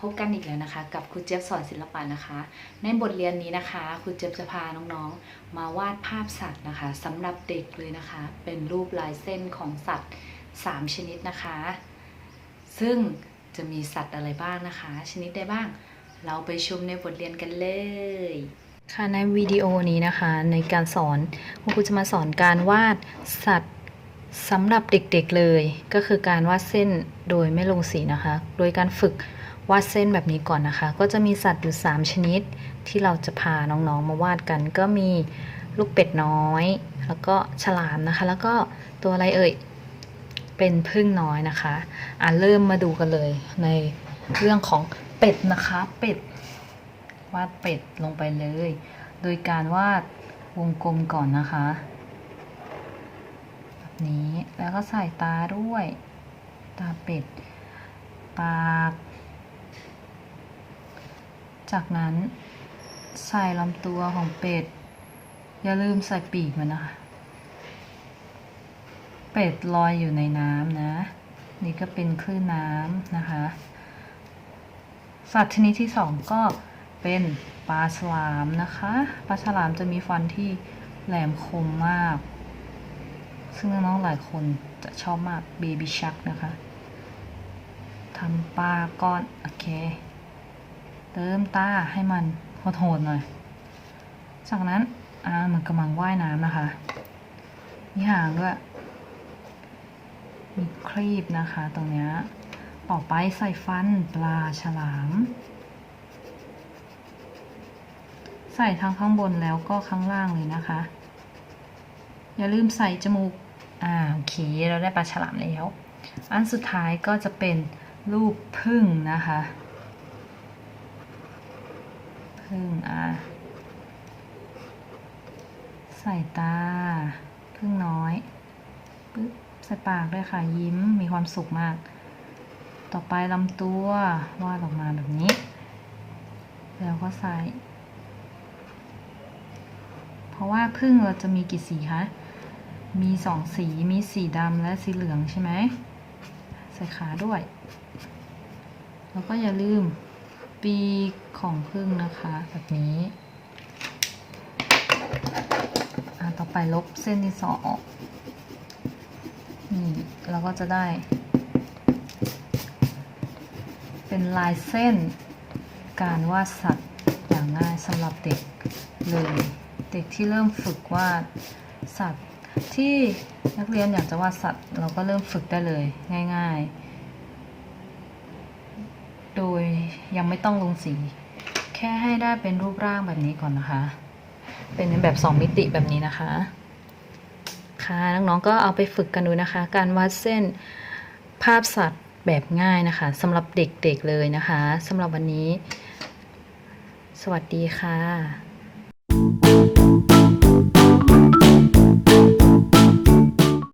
พบกันอีกแล้วนะคะ กับครูเจี๊ยบสอนศิลปะนะคะ ในบทเรียนนี้นะคะครูเจี๊ยบจะพาน้องๆ มาวาดภาพสัตว์นะคะสำหรับเด็กเลยนะคะ เป็นรูปลายเส้นของสัตว์ 3 ชนิดนะคะ ซึ่งจะมีสัตว์อะไรบ้างนะคะ ชนิดใดบ้าง เราไปชมในบทเรียนกันเลยค่ะในวิดีโอนี้นะคะในการสอนครูจะมาสอนการวาดสัตว์สำหรับเด็กๆเลย ก็คือการวาดเส้นโดยไม่ลงสีนะคะ โดยการฝึก วาดเส้นแบบนี้ก่อนนะคะ ก็จะมีสัตว์อยู่ 3 ชนิดที่เราจะพาน้องๆ มาวาดกัน ก็มีลูกเป็ดน้อย แล้วก็ฉลามนะคะ แล้วก็ตัวอะไรเอ่ย เป็นพึ่งน้อยนะคะ อะเริ่มมาดูกันเลยในเรื่องของเป็ดนะคะ เป็ด วาดเป็ดลงไปเลย โดยการวาดวงกลมก่อนนะคะ แบบนี้ แล้วก็ใส่ตาด้วย ตาเป็ด ปาก จากนั้นใส่ลำตัวของเป็ด อย่าลืมใส่ปีกมันนะคะ เป็ดลอยอยู่ในน้ำนะ นี่ก็เป็นคลื่นน้ำนะคะ สัตว์ชนิดที่สองก็เป็นปลาฉลามนะคะ ปลาฉลามจะมีฟันที่แหลมคมมาก ซึ่งน้องๆหลายคนจะชอบมาก Baby Shark นะคะทำปลาก้อน โอเค เติมตาให้มันโหดๆหน่อย จากนั้นอ่ามันกำลังว่ายน้ำนะคะ มีหางด้วย มีครีบนะคะ ตรงเนี้ย ต่อไปใส่ฟันปลาฉลาม ใส่ทั้งข้างบนแล้วก็ข้างล่างเลยนะคะ อย่าลืมใส่จมูก อ่าโอเคเราได้ปลาฉลามแล้ว อันสุดท้ายก็จะเป็นรูปพึ่งนะคะ พึ่งอ่าใส่ตาพึ่งน้อยปึ๊บใส่ปากด้วยค่ะยิ้มมีความสุขมาก ต่อไปลำตัววาดออกมาแบบนี้ แล้วก็ใส่ เพราะว่าพึ่งเราจะมีกี่สีคะมีสองสีมีสีดำและสีเหลืองใช่ไหมใส่ขาด้วย แล้วก็อย่าลืม ปีของพึ่งนะคะ แบบนี้อะต่อไปลบเส้นที่สองออกนี่เราก็จะได้ เป็นลายเส้นการวาดสัตว์อย่างง่ายสำหรับเด็กเลย เด็กที่เริ่มฝึกวาดสัตว์ที่นักเรียนอยากจะวาดสัตว์ เราก็เริ่มฝึกได้เลยง่าย ๆ โด ยังไม่ต้องลงสี แค่ให้ได้เป็นรูปร่างแบบนี้ก่อนนะคะ เป็นแบบ2มิติแบบนี้นะคะ ค่ะน้องๆก็เอาไปฝึกกันดูนะคะ การวาดเส้นภาพสัตว์แบบง่ายนะคะสำหรับเด็กๆเลยนะคะสำหรับวันนี้ สวัสดีค่ะ